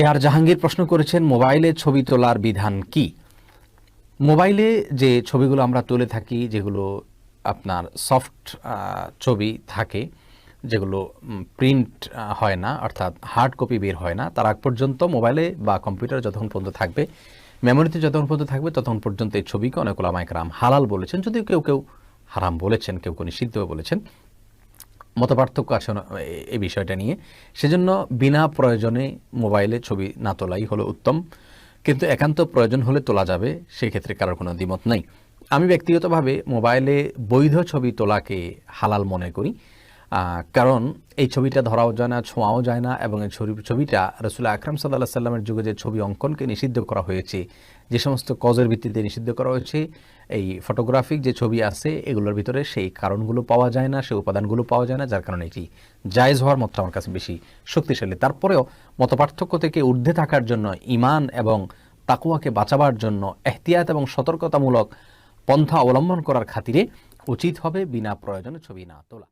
এ আর জাহাঙ্গীর প্রশ্ন করেছেন, মোবাইলে ছবি তোলার বিধান কি? মোবাইলে যে ছবিগুলো আমরা তুলে থাকি, যেগুলো আপনার সফট ছবি থাকে, যেগুলো প্রিন্ট হয় না, অর্থাৎ হার্ড কপি বের হয় না, তার আগ পর্যন্ত মোবাইলে বা কম্পিউটারে যতক্ষণ পর্যন্ত থাকবে মেমোরিতে যতক্ষণ পর্যন্ত থাকবে, ততক্ষণ পর্যন্ত এই ছবিকে অনেক ওলামাইকরাম হালাল বলেছেন, যদিও কেউ কেউ হারাম বলেছেন, কেউ কেউ নিষিদ্ধ বলেছেন। মতপার্থক্য আছে এই বিষয়টা নিয়ে। সেজন্য বিনা প্রয়োজনে মোবাইলে ছবি না তোলাই হলো উত্তম। কিন্তু একান্ত প্রয়োজন হলে তোলা যাবে, সেক্ষেত্রে কারোর কোনো দ্বিমত নাই। আমি ব্যক্তিগতভাবে মোবাইলে বৈধ ছবি তোলাকে হালাল মনে করি। কারণ এই ছবিটা ধরাও যায় না, ছোঁয়াও যায় না এবং এই ছবি ছবিটা রসুল আকরাম সাল্লাহ সাল্লামের যুগে যে ছবি অঙ্কনকে নিষিদ্ধ করা হয়েছে, যে সমস্ত কজের ভিত্তিতে নিষিদ্ধ করা হয়েছে, এই ফটোগ্রাফিক যে ছবি আছে, এগুলোর ভিতরে সেই কারণগুলো পাওয়া যায় না, সেই উপাদানগুলো পাওয়া যায় না, যার কারণে এটি জায়েজ হওয়ার মতটা আমার কাছে বেশি শক্তিশালী। তারপরেও মতপার্থক্য থেকে ঊর্ধ্বে থাকার জন্য ইমান এবং তাকুয়াকে বাঁচাবার জন্য এহতিয়াত এবং সতর্কতামূলক পন্থা অবলম্বন করার খাতিরে উচিত হবে বিনা প্রয়োজনে ছবি না তোলা।